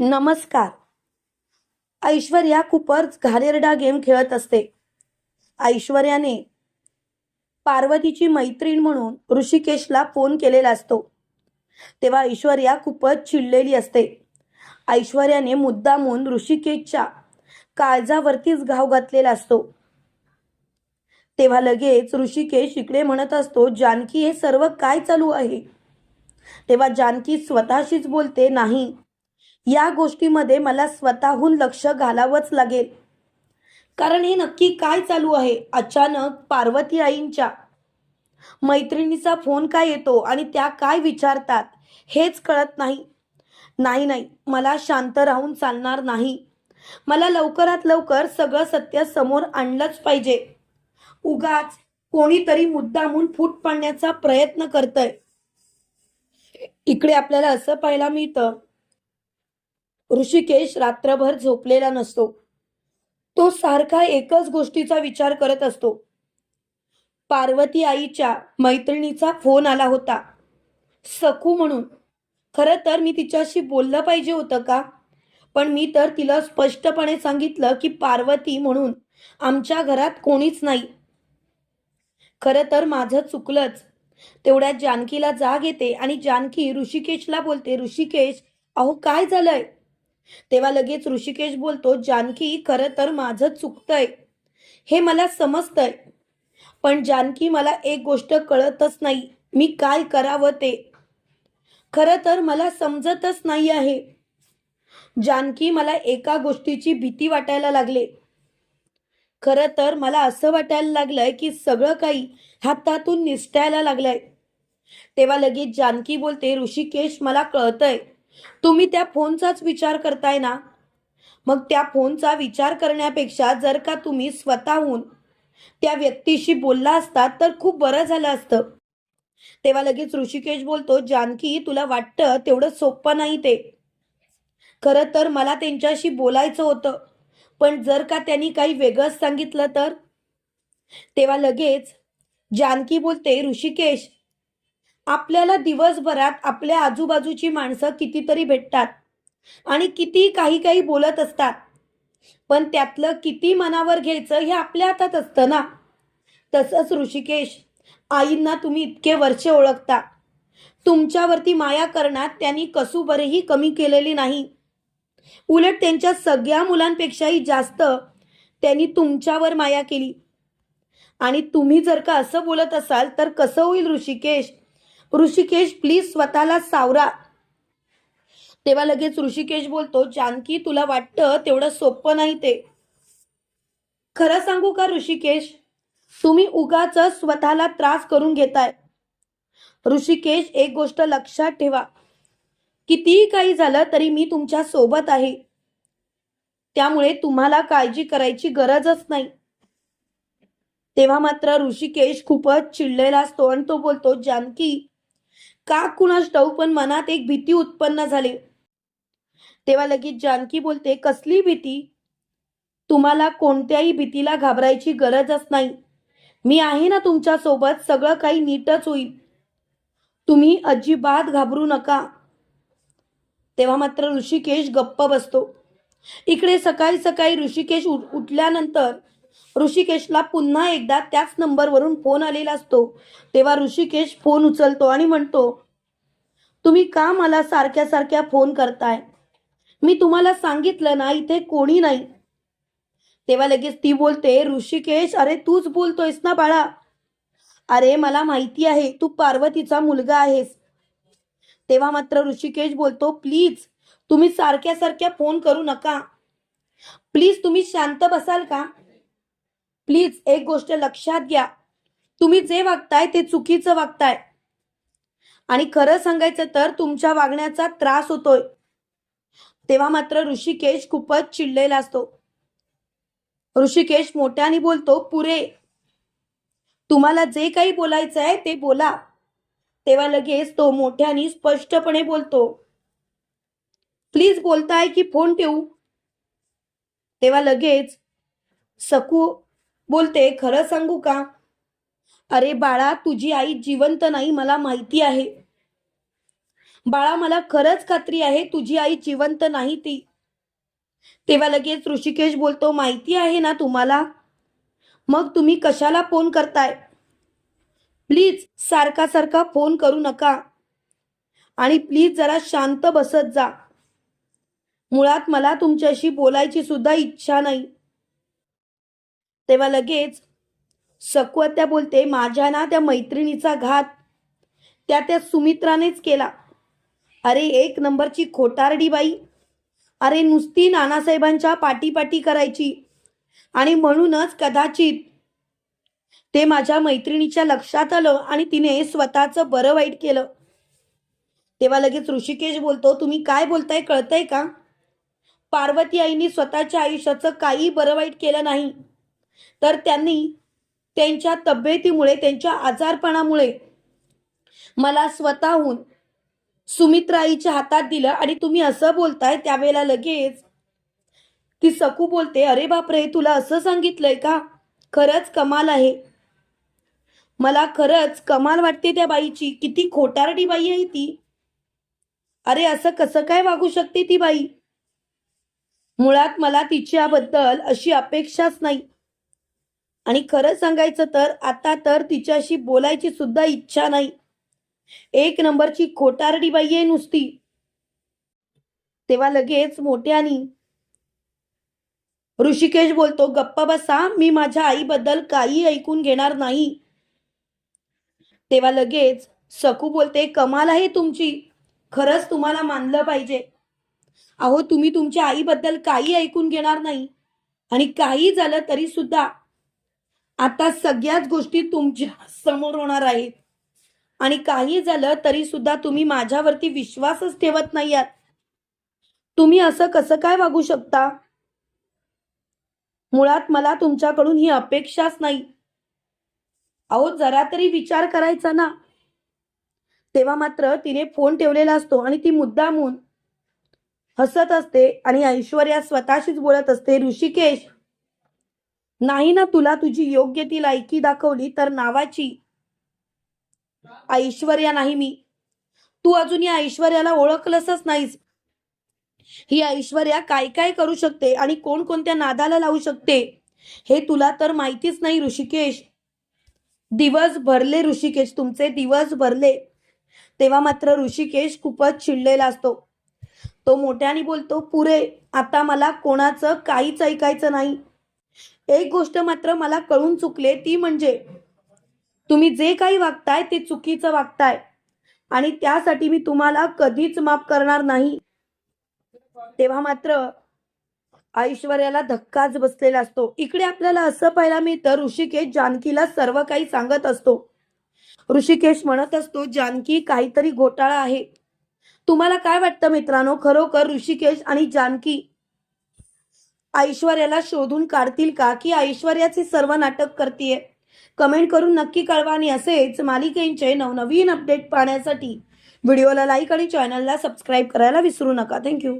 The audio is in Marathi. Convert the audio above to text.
नमस्कार. ऐश्वर्या खूपच घालेरडा गेम खेळत असते. ऐश्वर्याने पार्वतीची मैत्रीण म्हणून ऋषिकेशला फोन केलेला असतो. तेव्हा ऐश्वर्या खूपच चिडलेली असते. ऐश्वर्याने मुद्दामून ऋषिकेशच्या काळजावरतीच घाव घातलेला असतो. तेव्हा लगेच ऋषिकेश इकडे म्हणत असतो जानकी हे सर्व काय चालू आहे? तेव्हा जानकी स्वतःशीच बोलते नाही या गोष्टीमध्ये मला स्वतःहून लक्ष घालावंच लागेल. कारण हे नक्की काय चालू आहे? अचानक पार्वती आईंच्या मैत्रिणीचा फोन काय येतो आणि त्या काय विचारतात? हेच कळत नाही. नाही नाही. मला शांत राहून चालणार नाही. मला लवकरात लवकर सगळं सत्य समोर आणलंच पाहिजे. उगाच कोणीतरी मुद्दामून फूट पाडण्याचा प्रयत्न करतय. इकडे आपल्याला असं पाहायला मिळतं ऋषिकेश रात्रभर झोपलेला नसतो. तो सारखा एकच गोष्टीचा विचार करत असतो. पार्वती आईच्या मैत्रिणीचा फोन आला होता. सकू म्हणून. खरं तर मी तिच्याशी बोललं पाहिजे होतं का? पण मी तर तिला स्पष्टपणे सांगितलं की पार्वती म्हणून. आमच्या घरात कोणीच नाही. खरं तर माझं चुकलंच. तेवढ्यात जानकीला जाग येते आणि जानकी ऋषिकेशला बोलते ऋषिकेश अहो काय झालंय? तेव्हा लगेच ऋषिकेश बोलतो जानकी खरं तर माझं चुकतंय. हे मला समजतंय. पण जानकी मला एक गोष्ट कळतच नाही. मी काय करावं ते? खरं तर मला समजतच नाही आहे. जानकी मला एका गोष्टीची भीती वाटायला लागले. खरं तर मला असं वाटायला लागलंय की सगळं काही हातातून निसटायला लागलंय. तेव्हा लगेच जानकी बोलते ऋषिकेश मला कळतंय. तुम्ही त्या फोनचाच विचार करताय ना? मग त्या फोनचा विचार करण्यापेक्षा जर का तुम्ही स्वतःहून त्या व्यक्तीशी बोलला असतात तर खूप बरं झालं असतं. तेव्हा लगेच ऋषिकेश बोलतो जानकी तुला वाटतं तेवढं सोपं नाही ते. खरं तर मला त्यांच्याशी बोलायचं होतं पण जर का त्यांनी काही वेगळंच सांगितलं तर? तेव्हा लगेच जानकी बोलते ऋषिकेश आपल्याला दिवसभरात आपल्या आजूबाजूची माणसं कितीतरी भेटतात आणि किती काही काही बोलत असतात. पण त्यातलं किती मनावर घ्यायचं हे आपल्या हातात असतं ना? तसंच ऋषिकेश आईंना तुम्ही इतके वर्ष ओळखता. तुमच्यावरती माया करण्यात त्यांनी कसूबरही कमी केलेली नाही. उलट त्यांच्या सगळ्या मुलांपेक्षाही जास्त त्यांनी तुमच्यावर माया केली. आणि तुम्ही जर का असं बोलत असाल तर कसं होईल ऋषिकेश? ऋषिकेश प्लीज स्वतःला सावरा. तेव्हा लगेच ऋषिकेश बोलतो जानकी तुला वाटतं तेवढं सोपं नाही ते. खरं सांगू का ऋषिकेश? तुम्ही उगाच स्वतःला त्रास करून घेताय. ऋषिकेश एक गोष्ट लक्षात ठेवा. कितीही काही झालं तरी मी तुमच्यासोबत आहे. त्यामुळे तुम्हाला काळजी करायची गरजच नाही. तेव्हा मात्र ऋषिकेश खूपच चिडलेला असतो आणि तो बोलतो जानकी का कुणास ठाऊ पण मनात एक भीती उत्पन्न झाली. तेव्हा लगेच जानकी बोलते कसली भीती? तुम्हाला कोणत्याही भीतीला घाबरायची गरजच नाही. मी आहे ना तुमच्यासोबत सगळं काही नीटच होईल. तुम्ही अजिबात घाबरू नका. तेव्हा मात्र ऋषिकेश गप्प बसतो. इकडे सकाळी सकाळी ऋषिकेश उठल्यानंतर ऋषिकेशला पुन्हा एकदा त्याच नंबरवरून फोन आलेला असतो. तेव्हा ऋषिकेश फोन उचलतो आणि म्हणतो तुम्ही का मला सारख्या सारख्या फोन करताय? मी तुम्हाला सांगितलं ना इथे कोणी नाही. तेव्हा लगेच ती बोलते ऋषिकेश अरे तूच बोलतोयस ना बाळा. अरे मला माहिती आहे तू पार्वतीचा मुलगा आहेस. तेव्हा मात्र ऋषिकेश बोलतो प्लीज तुम्ही सारख्या सारख्या फोन करू नका. प्लीज तुम्ही शांत बसाल का? प्लीज एक गोष्ट लक्षात घ्या. तुम्ही जे वागताय ते चुकीचं वागताय. आणि खरं सांगायचं तर तुमच्या वागण्याचा त्रास होतोय. तेव्हा मात्र ऋषिकेश खूपच चिडलेला असतो. ऋषिकेश मोठ्याने बोलतो पुरे तुम्हाला जे काही बोलायचं आहे ते बोला. तेव्हा लगेच तो मोठ्याने स्पष्टपणे बोलतो प्लीज बोलताय की फोन ठेवू? तेव्हा लगेच सकू बोलते खरं सांगू का? अरे बाळा तुझी आई जिवंत नाही मला माहिती आहे. बाळा मला खरंच खात्री आहे तुझी आई जिवंत नाही ती. तेव्हा लगेच ऋषिकेश बोलतो माहिती आहे ना तुम्हाला? मग तुम्ही कशाला फोन करताय? प्लीज सारखा सारखा फोन करू नका. आणि प्लीज जरा शांत बसत जा. मुळात मला तुमच्याशी बोलायची सुद्धा इच्छा नाही. तेव्हा लगेच सकवत्या बोलते माझ्या ना त्या मैत्रिणीचा घात. त्या त्या सुमित्रानेच केला. अरे एक नंबरची खोटारडी बाई. अरे नुसती नानासाहेबांच्या पाटीपाटी करायची. आणि म्हणूनच कदाचित ते माझ्या मैत्रिणीच्या लक्षात आलं आणि तिने स्वतःचं बरं वाईट केलं. तेव्हा लगेच ऋषिकेश बोलतो तुम्ही काय बोलताय कळतंय का? पार्वती आईनी स्वतःच्या आयुष्याचं काही बरं वाईट केलं नाही. तर त्यांनी त्यांच्या तब्येतीमुळे त्यांच्या आजारपणामुळे मला स्वतःहून सुमित्राईच्या हातात दिलं आणि तुम्ही असं बोलताय त्यावेळेला लगेच ती सकू बोलते अरे बापरे तुला असं सांगितलंय का? खरंच कमाल आहे. मला खरंच कमाल वाटते त्या बाईची. किती खोटारडी बाई आहे ती. अरे असं कसं काय वागू शकते ती बाई? मुळात मला तिच्याबद्दल अशी अपेक्षाच नाही. आणि खरं सांगायचं तर आता तर तिच्याशी बोलायची सुद्धा इच्छा नाही. एक नंबरची खोटारडी बाई आहे नुसती. तेव्हा लगेच मोठ्यानी ऋषिकेश बोलतो गप्पा बसा मी माझ्या आईबद्दल काही ऐकून घेणार नाही. तेव्हा लगेच सकू बोलते कमाल आहे तुमची. खरंच तुम्हाला मानलं पाहिजे. अहो तुम्ही तुमच्या आईबद्दल काही ऐकून घेणार नाही. आणि काही झालं तरी सुद्धा आता सगळ्याच गोष्टी तुमच्यासमोर होणार आहेत. आणि काही झालं तरी सुद्धा तुम्ही माझ्यावरती विश्वासच ठेवत नाही आहात तुम्ही असं कसं काय वागू शकता? मुळात मला तुमच्याकडून ही अपेक्षाच नाही. अहो जरा तरी विचार करायचा ना. तेव्हा मात्र तिने फोन ठेवलेला असतो आणि ती मुद्दामून हसत असते आणि ऐश्वर्या स्वतःशीच बोलत असते ऋषिकेश नाही ना तुला तुझी योग्य ती लायकी दाखवली तर नावाची. ऐश्वर्या नाही मी. तू अजून या ऐश्वर्याला ओळखलंसच नाहीस. ही ऐश्वर्या काय काय करू शकते आणि कोण कोणत्या नादाला लावू शकते हे तुला तर माहितीच नाही ऋषिकेश. दिवस भरले ऋषिकेश तुमचे दिवस भरले. तेव्हा मात्र ऋषिकेश खूपच चिडलेला असतो. तो मोठ्याने बोलतो पुरे आता मला कोणाचं काहीच ऐकायचं नाही. एक गोष्ट मात्र मला कळून चुकले ती म्हणजे तुम्ही जे काही वागताय ते चुकीचं वागताय. आणि त्यासाठी मी तुम्हाला कधीच माफ करणार नाही. तेव्हा मात्र ऐश्वर्याला धक्काच बसलेला असतो. इकडे आपल्याला असं पाहायला मिळतं ऋषिकेश जानकीला सर्व काही सांगत असतो. ऋषिकेश म्हणत असतो जानकी काहीतरी घोटाळा आहे. तुम्हाला काय वाटतं मित्रांनो? खरोखर ऋषिकेश आणि जानकी ऐश्वर्याला शोधून काढतील का? की ऐश्वर्याचे सर्व नाटक करतीये? कमेंट करून नक्की कळवा आणि असेच मालिकेंचे नवनवीन अपडेट पाहण्यासाठी व्हिडिओला लाईक आणि चॅनलला सबस्क्राईब करायला विसरू नका. थँक्यू.